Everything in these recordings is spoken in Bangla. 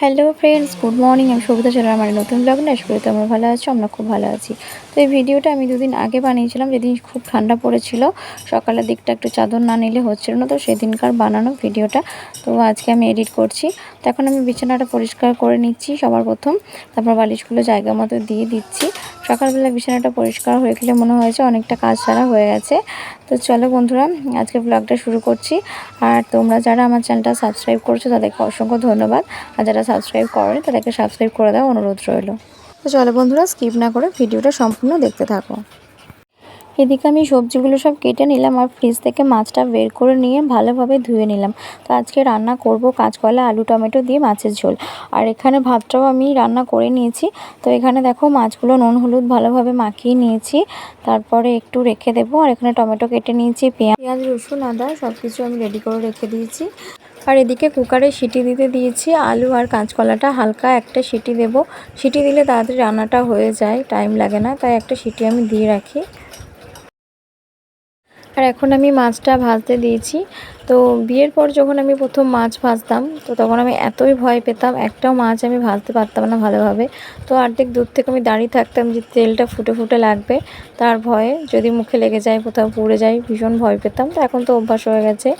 হ্যালো ফ্রেন্ডস গুড মর্নিং আমি সবিতা চলে আমার নতুন ব্লগ না শুরু আমরা ভালো আছি আমরা খুব ভালো আছি। তো এই ভিডিওটা আমি দুদিন আগে বানিয়েছিলাম, যেদিন খুব ঠান্ডা পড়েছিল। সকালের দিকটা একটু চাদর না নিলে হচ্ছিল না, তো সেদিনকার বানানো ভিডিওটা। তো আজকে আমি এডিট করছি। তো এখন আমি বিছানাটা পরিষ্কার করে নিচ্ছি সবার প্রথম। তারপর বালিশগুলো জায়গা মতো দিয়ে দিচ্ছি। সকালবেলা বিছানাটা পরিষ্কার হয়ে গেলে মনে হয়েছে অনেকটা কাজ সারা হয়ে গেছে। তো চলো বন্ধুরা, আজকে ব্লগটা শুরু করছি। আর তোমরা যারা আমার চ্যানেলটা সাবস্ক্রাইব করছ, তাদেরকে অসংখ্য ধন্যবাদ। আর যারা সাবস্ক্রাইব করেনি, তাদেরকে সাবস্ক্রাইব করে দেওয়া অনুরোধ রইল। তো চলো বন্ধুরা স্কিপ না করে ভিডিওটা সম্পূর্ণ দেখতে থাকো। এদিকে আমি সবজিগুলো সব কেটে নিলাম আর ফ্রিজ থেকে মাছটা বের করে নিয়ে ভালোভাবে ধুয়ে নিলাম। তো আজকে রান্না করব কাঁচকলা, আলু, টমেটো দিয়ে মাছের ঝোল। আর এখানে ভাতটাও আমি রান্না করে নিয়েছি। তো এখানে দেখো মাছগুলো নুন, হলুদ ভালোভাবে মাখিয়ে নিয়েছি। তারপরে একটু রেখে দেবো। আর এখানে টমেটো কেটে নিয়েছি, পেঁয়াজ পেঁয়াজ, রসুন, আদা সব কিছু আমি রেডি করে রেখে দিয়েছি। আর এদিকে কুকারে সিটি দিতে দিয়েছি আলু আর কাঁচকলাটা, হালকা একটা সিটি দেব। সিটি দিলে তাড়াতাড়ি রান্নাটা হয়ে যায় টাইম লাগে না, তাই একটা সিটি আমি দিয়ে রাখি। আর এখন আমি মাছটা ভাজতে দিয়েছি। তো বিয়ের পর যখন আমি প্রথম মাছ ভাজতাম, তো তখন আমি এতই ভয় পেতাম, একটাও মাছ আমি ভাজতে পারতাম না ভালোভাবে। তো অর্ধেক দূর থেকে আমি দাঁড়িয়ে থাকতাম যে তেলটা ফুটে ফুটে লাগবে, তার ভয়ে যদি মুখে লেগে যায়, কোথাও পুড়ে যায়, ভীষণ ভয় পেতাম। তো এখন তো অভ্যাস হয়ে গেছে।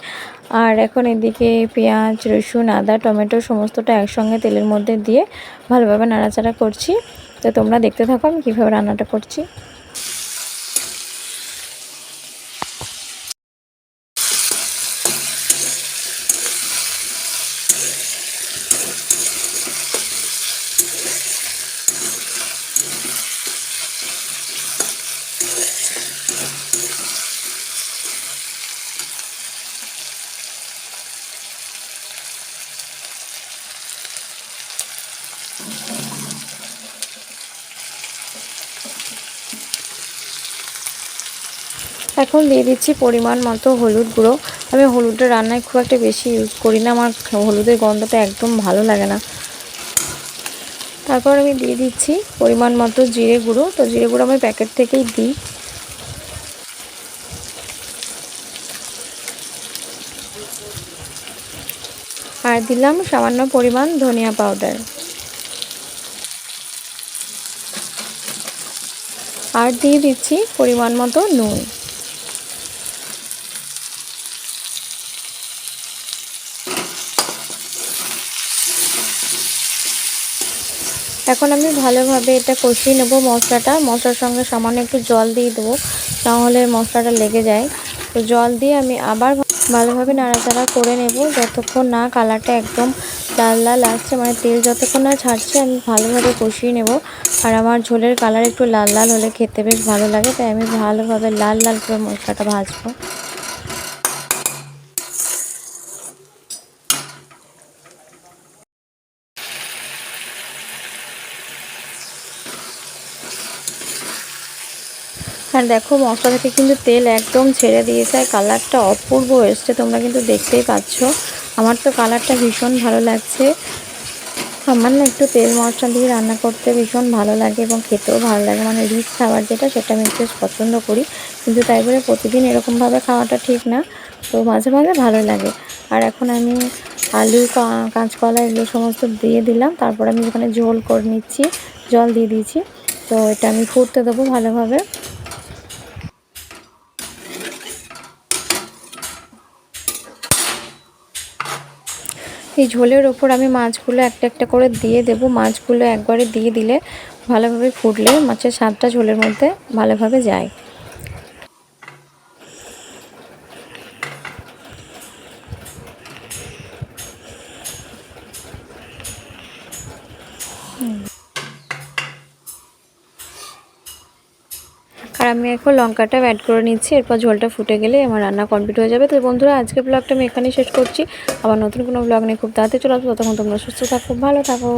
আর এখন এদিকে পেঁয়াজ, রসুন, আদা, টমেটো সমস্তটা একসঙ্গে তেলের মধ্যে দিয়ে ভালোভাবে নাড়াচাড়া করছি। তো তোমরা দেখতে থাকো আমি কীভাবে রান্নাটা করছি। এখন দিয়ে দিচ্ছি পরিমাণ মতো হলুদ গুঁড়ো। আমি হলুদটা রান্নায় খুব একটা বেশি ইউজ করি না, আমার হলুদের গন্ধটা একদম ভালো লাগে না। তারপর আমি দিয়ে দিচ্ছি পরিমাণ মতো জিরে গুঁড়ো। তো জিরে গুঁড়ো আমি প্যাকেট থেকেই দিই। আর দিলাম সামান্য পরিমাণ ধনিয়া পাউডার আর দিয়ে দিচ্ছি পরিমাণ মতো নুন। এখন আমি ভালোভাবে এটা কষিয়ে নেব মশলাটা। মশলার সঙ্গে সামান্য একটু জল দিয়ে দেবো, তাহলে মশলাটা লেগে যায়। তো জল দিয়ে আমি আবার ভালোভাবে নাড়াচাড়া করে নেব, যতক্ষণ না কালারটা একদম লাল লাল আসছে। মানে তেল যতক্ষণ না ছাড়ছে, আমি ভালোভাবে কষিয়ে নেব। আর আমার ঝোলের কালার একটু লাল লাল হলে খেতে বেশ ভালো লাগে, তাই আমি ভালোভাবে লাল লাল করে মশলাটা ভাজবো। আর দেখো, মশলা থেকে কিন্তু তেল একদম ছেড়ে দিয়েছে আর কালারটা অপূর্ব এসছে, তোমরা কিন্তু দেখতেই পাচ্ছ। আমার তো কালারটা ভীষণ ভালো লাগছে। আমার না একটু তেল মশলা দিয়ে রান্না করতে ভীষণ ভালো লাগে এবং খেতেও ভালো লাগে। মানে রিচ খাবার যেটা, সেটা আমি বেশ পছন্দ করি। কিন্তু তাই বলে প্রতিদিন এরকমভাবে খাওয়াটা ঠিক না। তো মাঝে মাঝে ভালো লাগে। আর এখন আমি আলু কাঁচকলা এগুলো সমস্ত দিয়ে দিলাম। তারপর আমি এখানে ঝোল করে নিচ্ছি, জল দিয়ে দিয়েছি। তো এটা আমি ফুটতে দেবো ভালোভাবে। এই ঝোলের ওপর আমি মাছগুলো একটা একটা করে দিয়ে দেব। মাছগুলো একবারে দিয়ে দিলে ভালোভাবে ফুটলে মাছের স্বাদটা ঝোলের মধ্যে ভালোভাবে যায়। আর আমি এখন লঙ্কাটা অ্যাড করে নিচ্ছি, এরপর ঝোলটা ফুটে গেলে আমার রান্না কমপ্লিট হয়ে যাবে। তো বন্ধুরা আজকে ব্লগটা আমি এখানেই শেষ করছি। আবার নতুন কোনো ব্লগ নিয়ে খুব তাড়াতাড়ি চলে আসব। তখন তোমরা সুস্থ থাকো, ভালো থাকো।